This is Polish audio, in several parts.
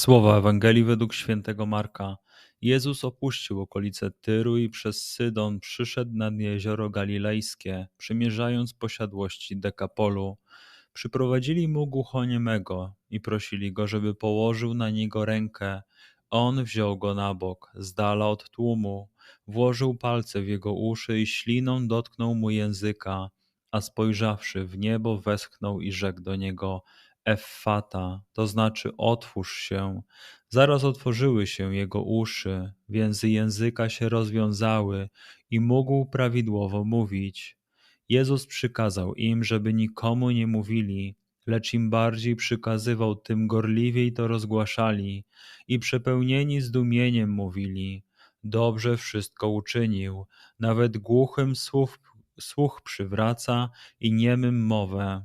Słowa Ewangelii według świętego Marka. Jezus opuścił okolice Tyru i przez Sydon przyszedł nad jezioro galilejskie, przymierzając posiadłości Dekapolu. Przyprowadzili mu głuchoniemego i prosili go, żeby położył na niego rękę. On wziął go na bok, z dala od tłumu, włożył palce w jego uszy i śliną dotknął mu języka, a spojrzawszy w niebo, westchnął i rzekł do niego: Effata, to znaczy otwórz się. Zaraz otworzyły się jego uszy, więzy języka się rozwiązały i mógł prawidłowo mówić. Jezus przykazał im, żeby nikomu nie mówili, lecz im bardziej przykazywał, tym gorliwiej to rozgłaszali i przepełnieni zdumieniem mówili: Dobrze wszystko uczynił, nawet głuchym słuch, słuch przywraca i niemym mowę.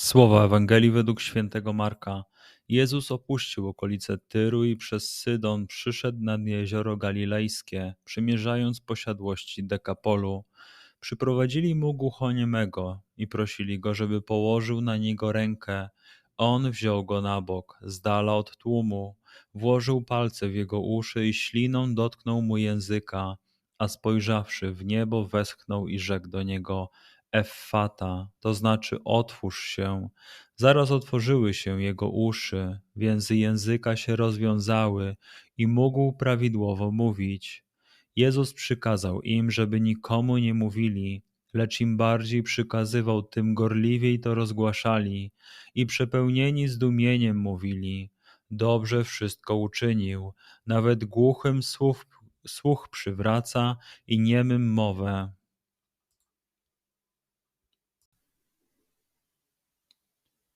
Słowa Ewangelii według świętego Marka. Jezus opuścił okolice Tyru i przez Sydon przyszedł nad jezioro galilejskie, przymierzając posiadłości Dekapolu. Przyprowadzili mu głuchoniemego i prosili go, żeby położył na niego rękę. On wziął go na bok, z dala od tłumu, włożył palce w jego uszy i śliną dotknął mu języka, a spojrzawszy w niebo, westchnął i rzekł do niego: Effata, to znaczy otwórz się. Zaraz otworzyły się jego uszy, więzy języka się rozwiązały i mógł prawidłowo mówić. Jezus przykazał im, żeby nikomu nie mówili, lecz im bardziej przykazywał, tym gorliwiej to rozgłaszali i przepełnieni zdumieniem mówili: Dobrze wszystko uczynił, nawet głuchym słuch, słuch przywraca i niemym mowę.